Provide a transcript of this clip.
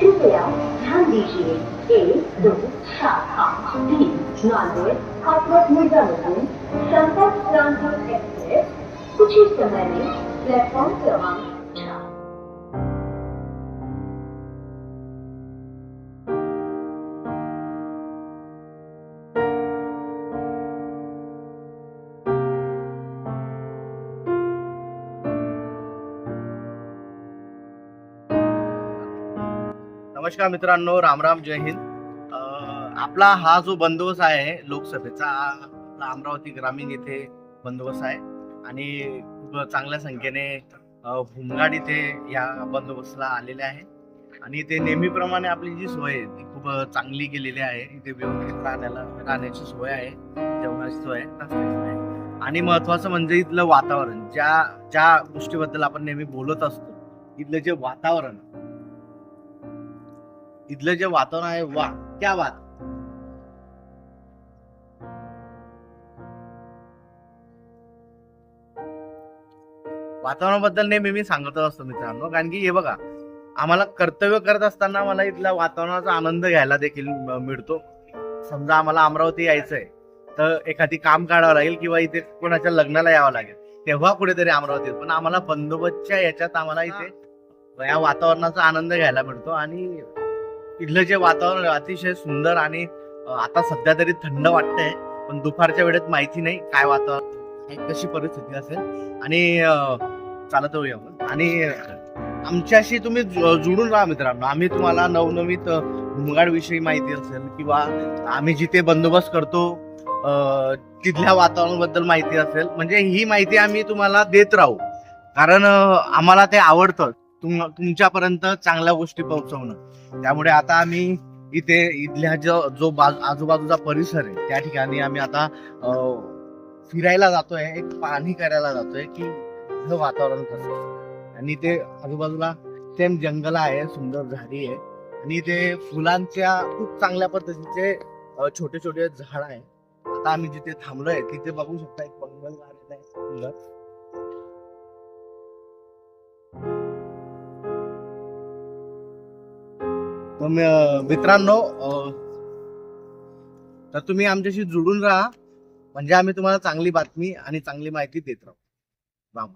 कृपया ध्यान दीजिए एक दो शाखा तीन नांदेड़ हाथरस मिर्जापुर संपर्क ट्रांसपोर्ट एक्सप्रेस कुछ ही समय में प्लेटफॉर्म क्रमांक नमस्कार मित्रांनो रामराम जय हिंद. आपला हा जो बंदोबस्त आहे लोकसभेचा आपला अमरावती ग्रामीण येथे बंदोबस्त आहे. आणि खूप चांगल्या संख्येने भुमगाड इथे या बंदोबस्तला आलेले आहे. आणि इथे नेहमीप्रमाणे आपली जी सोय आहे ती खूप चांगली केलेली आहे. इथे व्यवस्थित राहण्याला राहण्याची सोय आहे. जेवणाची सोय आहे सोय आहे. आणि महत्वाचं म्हणजे इथलं वातावरण. ज्या ज्या गोष्टीबद्दल आपण नेहमी बोलत असतो इथलं जे वातावरण इथलं जे वातावरण आहे वा क्या बात. वातावरणाबद्दल नेहमी मी सांगत असतो मित्रांनो कारण की हे बघा आम्हाला कर्तव्य करत असताना मला इथल्या वातावरणाचा आनंद घ्यायला देखील मिळतो. समजा आम्हाला अमरावती यायचंय तर एखादी काम काढावं लागेल किंवा इथे कोणाच्या लग्नाला यावं लागेल तेव्हा कुठेतरी अमरावती पण आम्हाला बंदोबस्तच्या याच्यात आम्हाला इथे या वातावरणाचा आनंद घ्यायला मिळतो आणि इथलं जे वातावरण अतिशय सुंदर आणि आता सध्या तरी थंड वाटतंय पण दुपारच्या वेळेत माहिती नाही काय वातावरण कशी परिस्थिती असेल. आणि चालत होऊया आपण. आणि आमच्याशी तुम्ही जु- जुळून राहा मित्रांनो. आम्ही तुम्हाला नवनवीत होमगार्ड विषयी माहिती असेल किंवा आम्ही जिथे बंदोबस्त करतो तिथल्या वातावरणाबद्दल माहिती असेल. म्हणजे ही माहिती आम्ही तुम्हाला देत राहू. कारण आम्हाला ते आवडतं. तुमच्यापर्यंत चांगल्या गोष्टी पोहोचवणं. त्यामुळे आता आम्ही इथे इथल्या जो जो बाजू आजूबाजूचा परिसर आहे त्या ठिकाणी आम्ही आता फिरायला जातोय एक पाहणी करायला जातोय की वातावरण कसं. आणि ते आजूबाजूला सेम जंगल आहे सुंदर झाडी आहे. आणि इथे फुलांच्या खूप चांगल्या पद्धतीचे छोटे छोटे झाड आहे. आता आम्ही जिथे थांबलोय तिथे बघू शकता एक बंगल गार्डन आहे सुंदर. मित्रांनो तर तुम्ही आमच्याशी जुळून राहा. म्हणजे आम्ही तुम्हाला चांगली बातमी आणि चांगली माहिती देत राहू. राम.